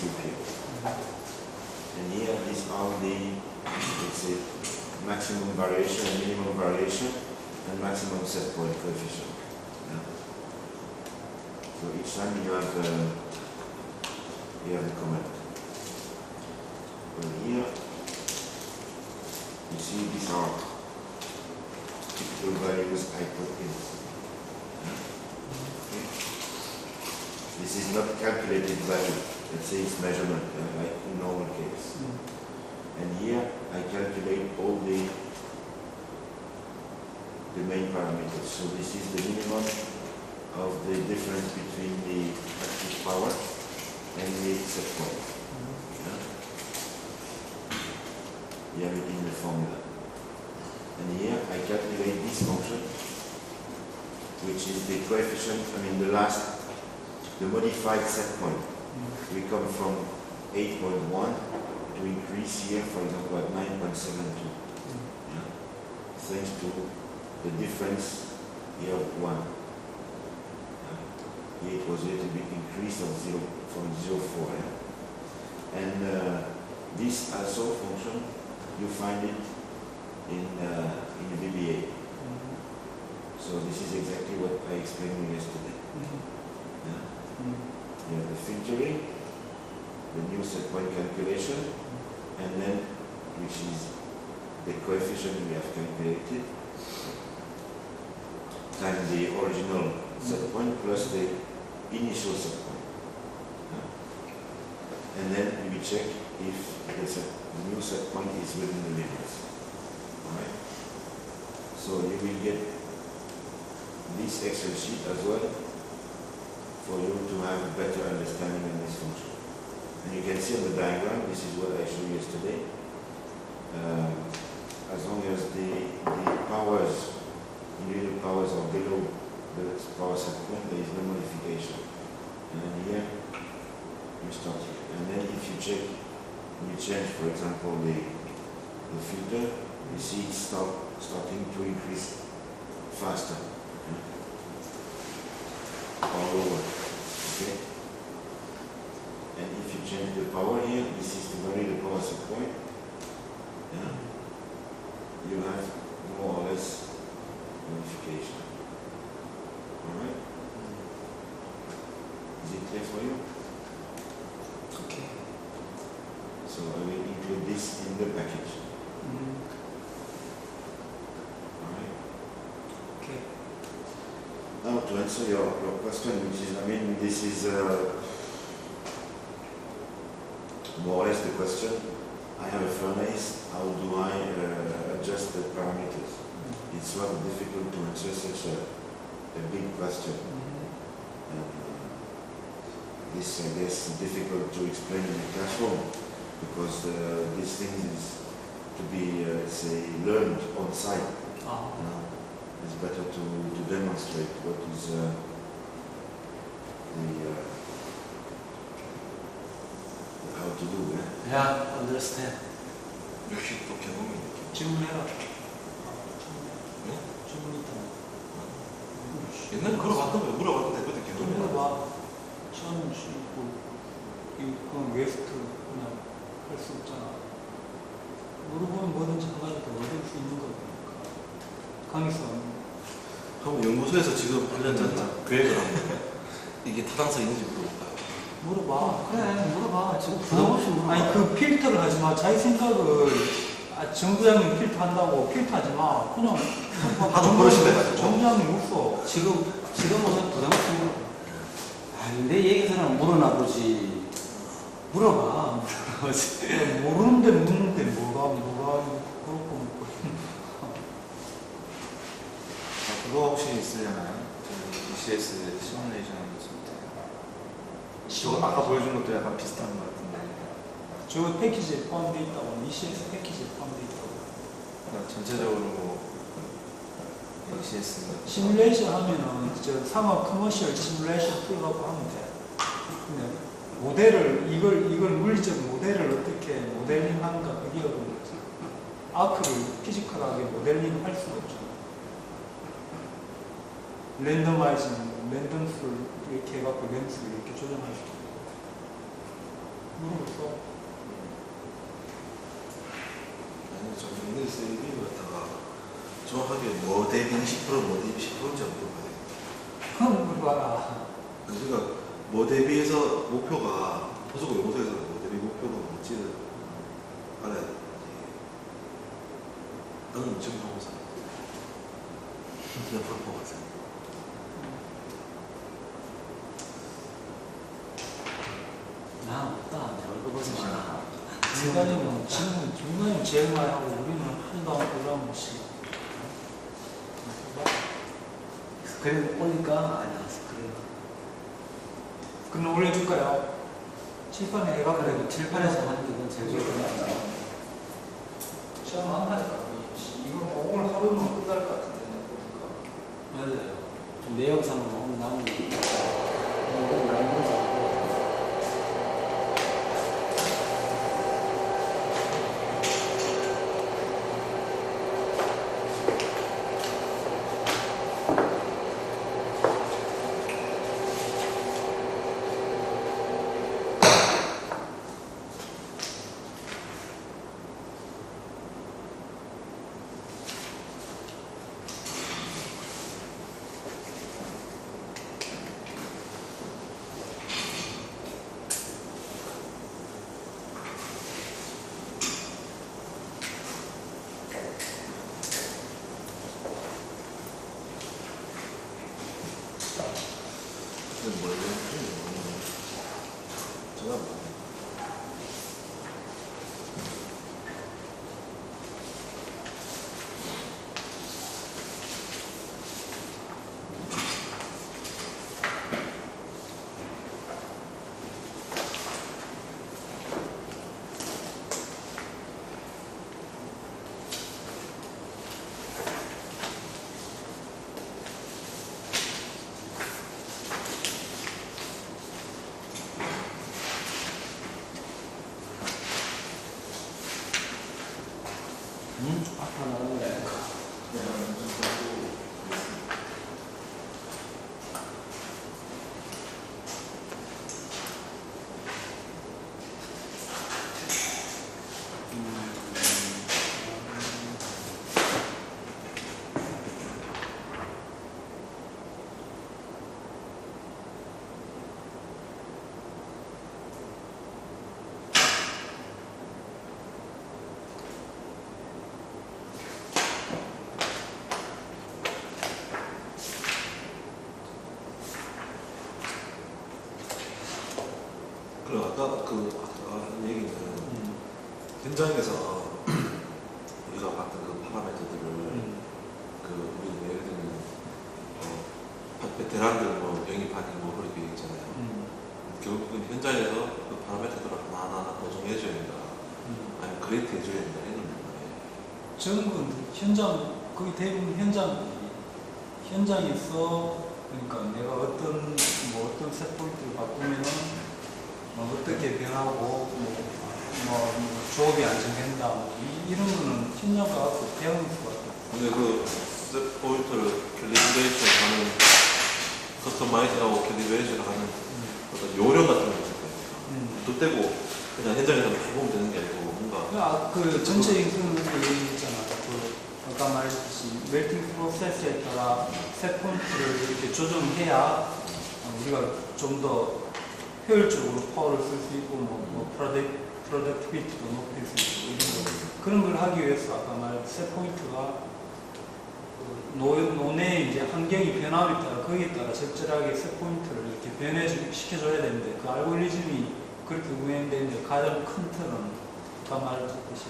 group here. And here is let's say, maximum variation and minimum variation and maximum set point coefficient. So each time you have, uh, you have a comment. Well, here, you see these are typical values I put in. Okay. This is not calculated value, let's say it's measurement, uh, like in normal case. And here I calculate all the the main parameters. So this is the minimum of the difference between the active power and the set point. Yeah? You have it in the formula. And here I calculate this function, which is the coefficient, I mean the last, the modified set point. We come from 8.1 to increase here, for example, at 9.72. Yeah? Thanks to the difference here of 1. Yeah? Here it was a little bit increased of 0, from 0.4. Yeah? And uh, this also function, you find it in, uh, in the VBA. So this is exactly what I explained to you yesterday. Yeah? You have the filtering, the new set point calculation, and then, which is the coefficient we have calculated, times the original set point plus the initial set point. And then we check if the, the new set point is within the limits. Alright? So you will get this Excel sheet as well for you to have a better understanding of this function. And you can see on the diagram, this is what I showed yesterday. Um, as long as the, the powers, individual powers are below the power set point, there is no modification. And then here, you start here. And then if you check, you change, for example, the, the filter, you see it start, starting to increase faster. All over. Okay? And if you change the power here, this is to vary the power point. Yeah? You have more or less modification. Alright? Is it clear for you? Okay. So I will include this in the package. Mm-hmm. Okay. Now to answer your question, which is, I mean, this is uh, more or less the question. I have a furnace, how do I uh, adjust the parameters? It's rather difficult to answer such a, a big question. And, uh, this, I guess, is difficult to explain in the classroom because uh, these things is to be, uh, say, learned on site. Ah, Now, it's better to, to demonstrate what is the, how to do. Eh? yeah, understand. 역시 또 경험이 질문해라. 네? 질문 있다. 옛날에 물어봤던 거 물어봤는데 그때 경험이 물어봐. 처음 쉬고 이건 웨스트 그냥 할 수 없잖아. 물어보면 뭐든지 하나라도 얻을 수 있는 거니까. 강의서 그럼 연구소에서 지금 1년 전 계획을 합니다. 이게 타당성 있는지 물어볼까요? 물어봐. 그래, 물어봐. 지금 부담 없이 물어봐. 아니, 그 필터를 하지 마. 자기 생각을, 아, 정부장님 필터 한다고 필터 하지 마. 그냥. 하도 그러시면 가지고. 정부장님 없어. 지금 지금은 부담 없이 물어. 아니 내 얘기 들으면 물어나 보지. 물어봐. 물어보지. 그냥 모르는데 묻는데 뭐가, 뭐가, 그렇고. 뭐. 아, 그거 혹시 있으려나요? 저기 ECS 시뮬레이션 다. 저거 아까 보여준 것도 약간 비슷한 것 같은데 저 패키지에 포함되어 있다고. ECS 패키지에 포함되어 있다고. 그러니까 전체적으로 뭐 ECS 시뮬레이션 하면은 저 상업 커머셜 시뮬레이션 풀어갖고 하면 돼. 근데 모델을 이걸 이걸 물리적 모델을 어떻게 모델링하는가 그게 어려운 거지. 아크를 피지컬하게 모델링 할 수가 없잖아. 랜덤아이징, 랜덤수를 이렇게 해갖고 렌스를 이렇게 조정할 수. 있고. 물어봤어. 아니 저 인근에서 일비를 갖다가 정확하게 뭐 대비 20%, 뭐 대비 10%인지 안 물어봐요. 그럼 물어봐라. 그러니까 뭐 대비해서 목표가 포수고 용서에서 뭐 대비 목표가 뭔지를 알아야 돼. 나는 지금 하고 살아. 그냥 가세요. 나 없다. 내 얼굴 보지 마라. 중간이면 지금 중간이면 제일 많이 하고 우리는 안 올라오면 씨. 그래 올릴까? 아니야. 그래. 그럼 올려줄까요? 칠판에 해가 그래 그래. 칠판에서 하는 게 그건 제일 좋다. 시험 안 하니까. 이거 뭐 오늘 하루면 끝날 것 같은데. 보니까. 맞아요. 좀 내역상으로 오늘 나오는 거. 오늘 많이 보 뭐 이런 거 제가 on our own. 아까 그 얘기는 현장에서 우리가 봤던 그 파라메터들을 그 우리 예를 들면 어 파- 베테랑들 뭐 영입하니 뭐 그렇게 있잖아요. 결국은 현장에서 그 파라메터들을 하나하나 보정해줘야 된다. 아니면 그레이트 해줘야 된다. 이런 말이에요. 전부 현장 거의 대부분 현장 현장에서 그러니까 내가 어떤 뭐 어떤 포인트를 바꾸면은 뭐 어떻게 변하고 뭐, 뭐, 뭐 조업이 안 정된다 뭐 이, 이런 거는 현장 가서 배우는 것 같아. 근데 그 스텝 포인트를 캘리브레이션 하는 커스터마이즈하고 캘리브레이션을 하는 어떤 요령 같은 게 있을 거예요. 음. 또 떼고 그냥 현장에서 해보면 되는 게 아니고 뭔가 아, 그 전체적인 그런 얘기했잖아. 그 아까 말했듯이 멜팅 프로세스에 따라 셋 포인트를 이렇게 조정해야 어, 우리가 좀더 효율적으로 파워를 쓸 수 있고 뭐, 뭐 프로덕 프로덕티비티도 높일 수 있고 이런 거. 그런 걸 하기 위해서 아까 말한 셋 포인트가 그 노, 노내의 이제 환경이 변함에 따라 거기에 따라 적절하게 셋 포인트를 이렇게 변해 시켜줘야 되는데 그 알고리즘이 그렇게 운행되는데 가장 큰 틀은 아까 말했듯이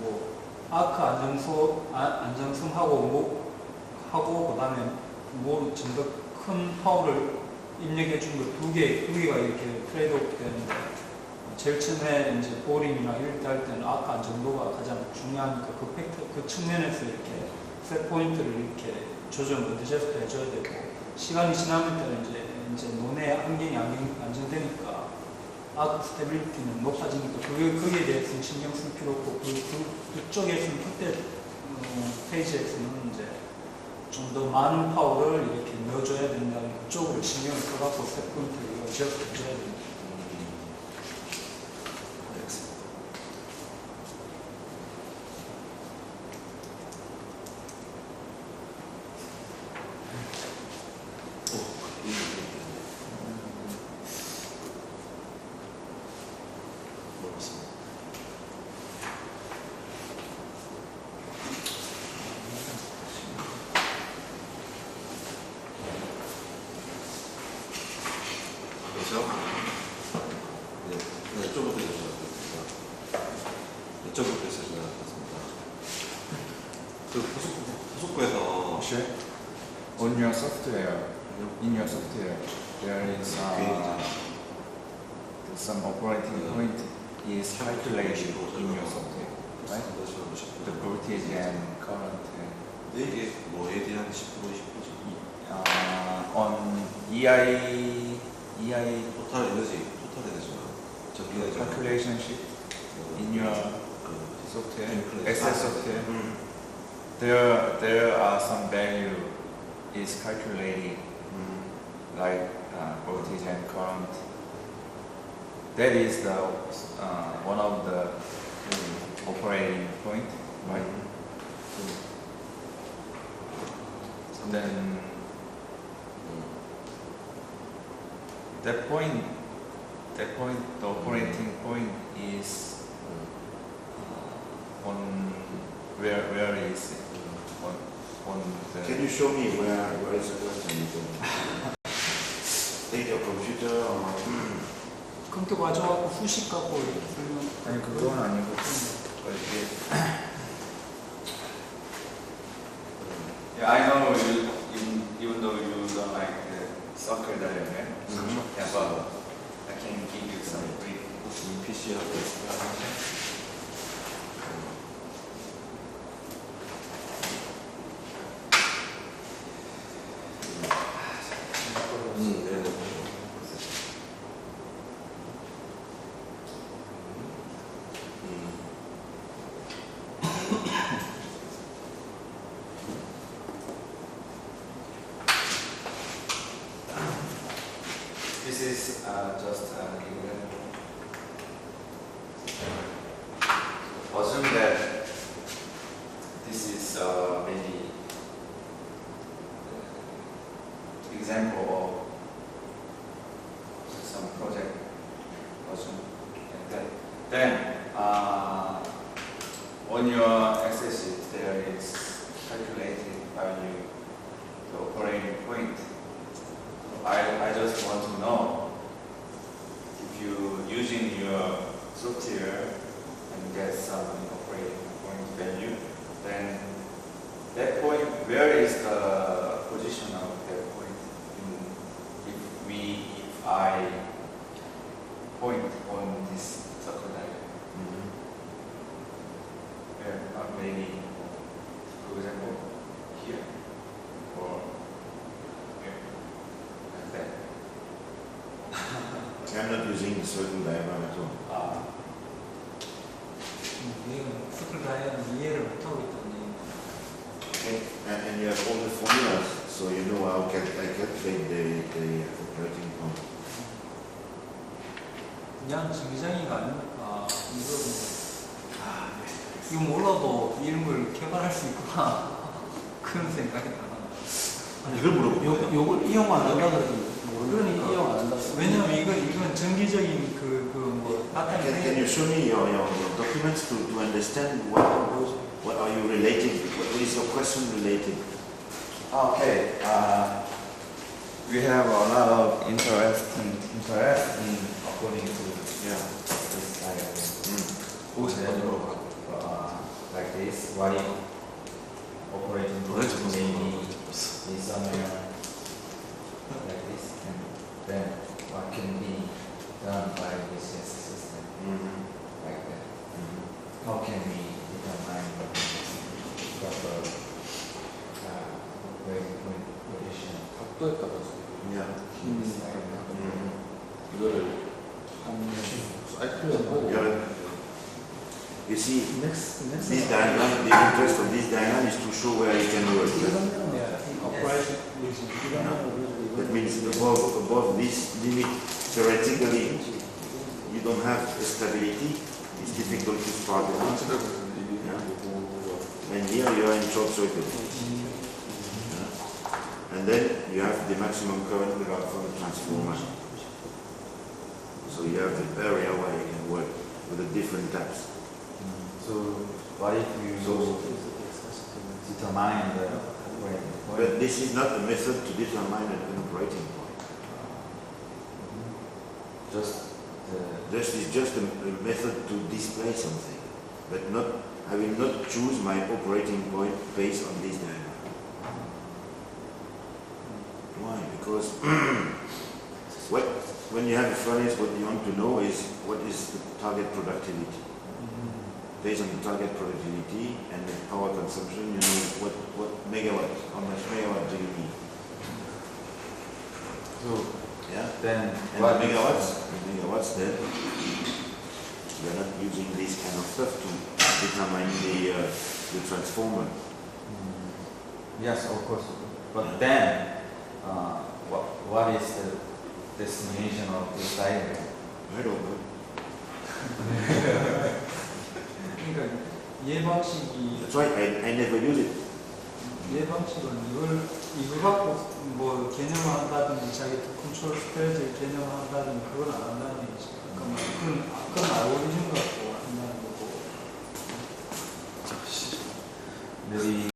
뭐 아크 안정소 아, 안정성하고 뭐 하고 그 다음에 뭐 좀 더 큰 파워를 입력해 준 거 두 개, 두 개가 이렇게 트레이드 오프 되는데 제일 처음에 이제 보링이나 이럴 때할 때는 아크 안정도가 가장 중요하니까 그 팩터 그 측면에서 이렇게 셋 포인트를 이렇게 조정을 어드저스트 해줘야 되고 시간이 지나면 따라 이제 이제 논의 환경이 안정, 안정되니까 아크 스테빌리티는 높아지니까 그게, 거기에 대해서 신경 쓸 필요 없고 그, 그, 그 쪽에서는 그때 어, 페이지에서는 이제 좀 더 많은 파워를 이렇게 넣어줘야 된다는 그쪽으로 신경을 써갖고 세 포인트를 이거 지역해줘야 is calculated in your software, right? The voltage and current. 네 이게 뭐에 대한 10% 10%지? Uh, on EI, EI 토탈 에너지, 토탈 에너지가 전기 에너지 calculation sheet in your 그 software, calculate. Excel software, Mm. there there are some value is calculated Mm. like uh, voltage and current. that is the uh, one of the um, operating point, right? And then that point, that point, the operating point is uh, on where where is it? On on the Can you show me where, where is the question? 컴퓨터 가져와고 후식 갖고 이렇게 설명. 아니 그건 아니고 이게 Yeah, I know you even even though you don't like the circle diagram, Mhm. yeah, but I can give you some brief. 혹시 PC하고 This is uh, just an example. Assume that this is uh, maybe uh, example of some project. Assume like that. Then uh, on your Excel sheet there is calculated value, the operating point. I, I just want to know if you your and get some operating point value, then that point, where is the position of that point? In, if we, if I Uh, 스쿨 다이어는 이해를 못하고 있다는 얘기. Okay. And, and you have all the formulas, so you know how can I calculate the, the operating point. 그냥 정기장이가 아니니까 이거는 아, 이거 몰라도 이름을 개발할 수 있구나 그런 생각이 나나. 이걸 물어보고 요, 요걸 이용 안 한다 그러더니 그러니까. 이용 안 한다. 왜냐면 이건 이건 정기적인 그 그뭐 Can, can you show me your, your, your documents to, to understand what, what are you relating, what is your question related? Okay. Uh, we have a lot of interest in, interest in according to Yeah. this diagram. Mm. For example, uh, like this, what if operating 노래 point 좀 maybe 봤어. is somewhere like this, and then what can be done by this system Mhm. like that? Mhm. How can we determine the proper uh, operating point position? 각도에 따라서 Yeah. 음. Mhm. 이거를 한 사이클을 보고 Yeah. You see, 넥스 넥스 this diagram, the interest of this diagram is to show where you can work. 이러면 네, operation using 이러면 that means above, above this limit, theoretically, you don't have stability, it's difficult to start the house. And here you are in short circuit. And then you have the maximum current without from the transformer. So you have the area where you can work with the different taps. So what if you So- determine the point? But this is not a method to determine an operating point. Mm-hmm. just the This is just a, a method to display something, but not, I will not choose my operating point based on this diagram. Why? Because what, when you have a furnace, what you want to know is what is the target productivity. Based on the target productivity and the power consumption, you know what, what megawatt, how much megawatt do you need? so Yeah? then And what the megawatts, the megawatts then, we are not using this kind of stuff to determine the, uh, the transformer. Mm, Yes, of course. But then, uh, what, what is the destination of this diagram? I don't know. 그러니까 예방식이 That's why I, I never use it. 예방식은 이걸 이거 갖고 뭐 개념화한다든지 자기 컨트롤 스트레스를 개념화한다든지 그건 안 한다는 얘기죠. 그건 그건 그건 알고리즘 갖고 한다는 거고. Maybe